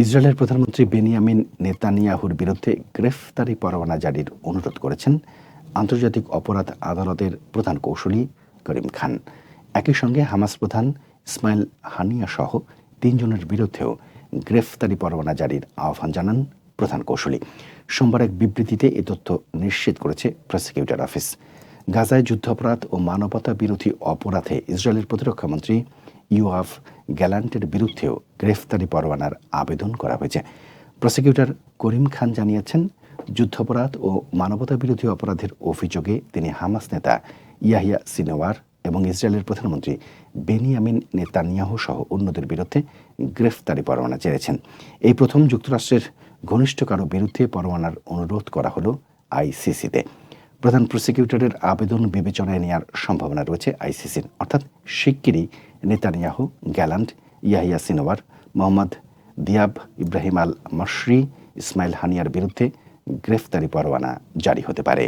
ইসরায়েলের প্রধানমন্ত্রী বেনিয়ামিন নেতানিয়াহুর বিরুদ্ধে গ্রেফতারি পরোয়ানা জারির অনুরোধ করেছেন আন্তর্জাতিক অপরাধ আদালতের প্রধান কৌশলী করিম খান। একই সঙ্গে হামাস প্রধান ইসমাইল হানিয়া সহ তিনজনের বিরুদ্ধেও গ্রেফতারি পরোয়ানা জারির আহ্বান জানান প্রধান কৌশলী। সোমবার এক বিবৃতিতে এ তথ্য নিশ্চিত করেছে প্রসিকিউটর অফিস। গাজায় যুদ্ধাপরাধ ও মানবতা বিরোধী অপরাধে ইসরায়েলের প্রতিরক্ষামন্ত্রী ইউআফ গ্যালান্টের বিরুদ্ধেও গ্রেফতারি পরোয়ানার আবেদন করা হয়েছে। প্রসিকিউটর করিম খান জানিয়েছেন, যুদ্ধাপরাধ ও মানবতা বিরোধী অপরাধের অভিযোগে তিনি হামাস নেতা ইয়াহিয়া সিনোয়ার এবং ইসরায়েলের প্রধানমন্ত্রী বেনিয়ামিন নেতানিয়াহু সহ অন্যদের বিরুদ্ধে গ্রেফতারি পরোয়ানা চেয়েছেন এই প্রথম যুক্তরাষ্ট্রের ঘনিষ্ঠ কারও বিরুদ্ধে পরোয়ানার অনুরোধ করা হল আইসিসিতে। প্রধান প্রসিকিউটরের আবেদন বিবেচনায় নেওয়ার সম্ভাবনা রয়েছে আইসিসির, অর্থাৎ শিগগিরই Netanyahu, Gallant, Yahya Sinwar Mohammed Diab Ibrahim al মশরি Ismail হানিয়ার বিরুদ্ধে গ্রেফতারি পরোয়ানা জারি হতে পারে।